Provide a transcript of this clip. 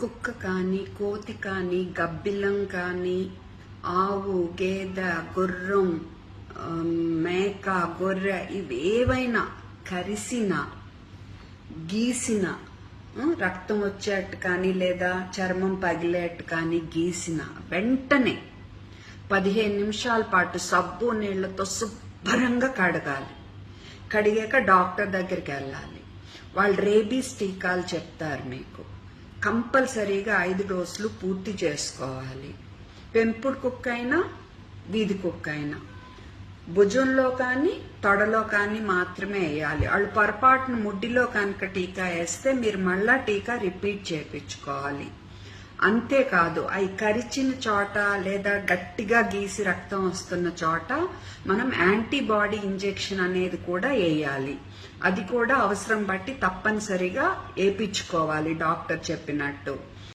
కుక్క కానీ కోతి కానీ గబ్బిలం కానీ ఆవు గేదె గుర్రం మేక గొర్రె ఇవి ఏవైనా కరిసిన గీసిన రక్తం వచ్చేట్టు కానీ లేదా చర్మం పగిలేట్టు కానీ గీసిన వెంటనే పదిహేను నిమిషాల పాటు సబ్బు నీళ్ళతో శుభ్రంగా కడగాలి. కడిగాక డాక్టర్ దగ్గరికి వెళ్ళాలి. వాళ్ళు రేబీస్ టీకాలు చెప్తారు మీకు. కంపల్సరీగా ఐదు డోసులు పూర్తి చేసుకోవాలి. పెంపుడు కుక్క అయినా వీధి కుక్క అయినా భుజంలో కానీ తొడలో కానీ మాత్రమే వేయాలి. వాళ్ళు పొరపాటున ముడ్డిలో కనుక టీకా వేస్తే మీరు మళ్ళా టీకా రిపీట్ చేయించుకోవాలి. అంతేకాదు అవి కరిచిన చోట లేదా గట్టిగా గీసి రక్తం వస్తున్న చోట మనం యాంటీబాడీ ఇంజెక్షన్ అనేది కూడా వేయాలి. అది కూడా అవసరం బట్టి తప్పనిసరిగా వేపించుకోవాలి డాక్టర్ చెప్పినట్టు.